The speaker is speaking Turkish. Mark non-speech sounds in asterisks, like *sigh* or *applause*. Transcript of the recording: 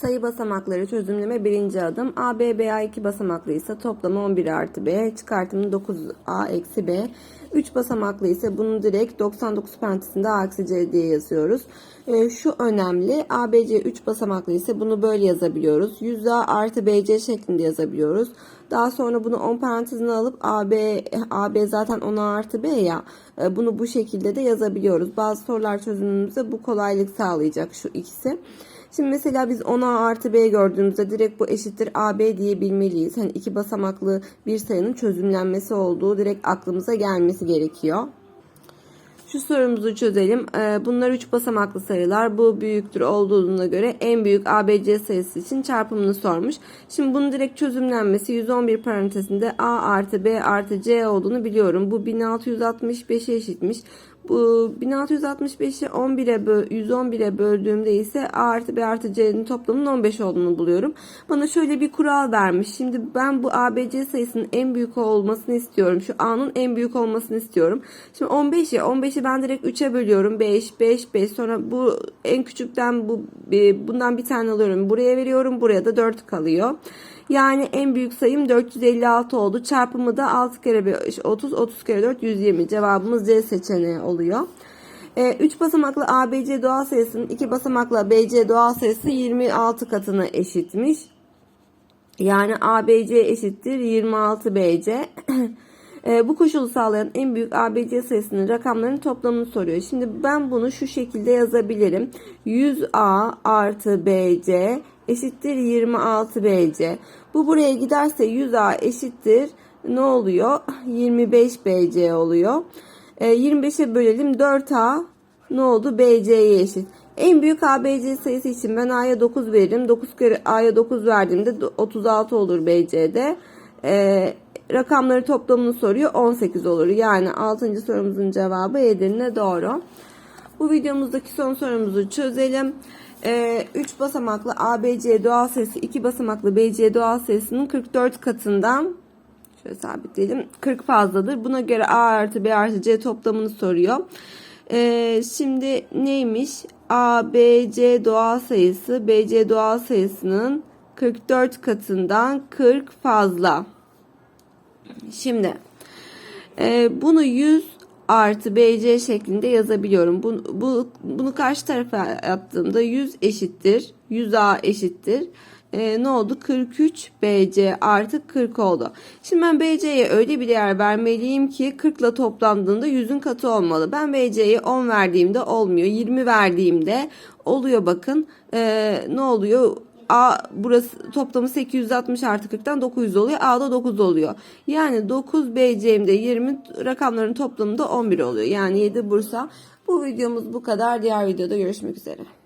Sayı basamakları çözümleme birinci adım. A, B, B, A 2 basamaklı ise toplamı 11 artı B, çıkartımı 9A eksi B. 3 basamaklı ise bunu direkt 99 parantezinde A eksi C diye yazıyoruz. Ee, şu önemli. A, B, C 3 basamaklı ise bunu böyle yazabiliyoruz. 100A artı BC şeklinde yazabiliyoruz. Daha sonra bunu 10 parantezine alıp AB, AB zaten 10 artı B ya. e, Bunu bu şekilde de yazabiliyoruz. Bazı sorular çözümümüzde bu kolaylık sağlayacak şu ikisi. Şimdi mesela biz 10A artı B gördüğümüzde direkt bu eşittir AB diyebilmeliyiz. Hani iki basamaklı bir sayının çözümlenmesi olduğu direkt aklımıza gelmesi gerekiyor. Şu sorumuzu çözelim. Ee, Bunlar 3 basamaklı sayılar. Bu büyüktür olduğuna göre en büyük ABC sayısı için çarpımını sormuş. Şimdi bunun direkt çözümlenmesi 111 parantezinde A artı B artı C olduğunu biliyorum. Bu 1665'e eşitmiş. Bu 1665'i 11'e bö- 111'e böldüğümde ise A artı B artı C'nin toplamının 15 olduğunu buluyorum. Bana şöyle bir kural vermiş. Şimdi ben bu ABC sayısının en büyük olmasını istiyorum. Şu A'nın en büyük olmasını istiyorum. Şimdi 15 ya 15'i ben direkt 3'e bölüyorum. 5 5 5 sonra bu en küçükten bu bundan bir tane alıyorum. Buraya veriyorum. Buraya da 4 kalıyor. Yani en büyük sayım 456 oldu. Çarpımı da 6 kere 5 30 30 kere 4 120. Cevabımız C seçeneği oluyor. 3 basamaklı ABC doğal sayısının 2 basamaklı BC doğal sayısı 26 katına eşitmiş. Yani ABC eşittir 26 BC. *clears throat* E, bu koşulu sağlayan en büyük ABC sayısının rakamlarının toplamını soruyor. Şimdi ben bunu şu şekilde yazabilirim. 100A artı BC eşittir 26 BC. Bu buraya giderse 100A eşittir ne oluyor? 25 BC oluyor. E, 25'e bölelim 4A ne oldu? BC'ye eşit. En büyük ABC sayısı için ben A'ya 9 veririm. 9 kere A'ya 9 verdiğimde 36 olur BC'de. Ee, rakamları toplamını soruyor. 18 olur. Yani 6. sorumuzun cevabı Edirne doğru. Bu videomuzdaki son sorumuzu çözelim. 3 basamaklı ABC doğal sayısı 2 basamaklı BC doğal sayısının 44 katından şöyle sabitleyelim 40 fazladır. Buna göre A artı B artı C toplamını soruyor. Ee, şimdi neymiş? A, B, C doğal sayısı BC doğal sayısının 44 katından 40 fazla. Şimdi e, bunu 100 artı BC şeklinde yazabiliyorum. Bu, bu, bunu karşı tarafa attığımda 100 eşittir. 100A eşittir. E, ne oldu? 43 BC artı 40 oldu. Şimdi ben BC'ye öyle bir değer vermeliyim ki 40 ile toplandığında 100'ün katı olmalı. Ben BC'ye 10 verdiğimde olmuyor. 20 verdiğimde oluyor bakın. E, ne oluyor? A burası toplamı 860 artı 40'tan 900 oluyor. A'da 9 oluyor. Yani 9 BC'mde 20 rakamların toplamında 11 oluyor. Yani 7 Bursa. Bu videomuz bu kadar. Diğer videoda görüşmek üzere.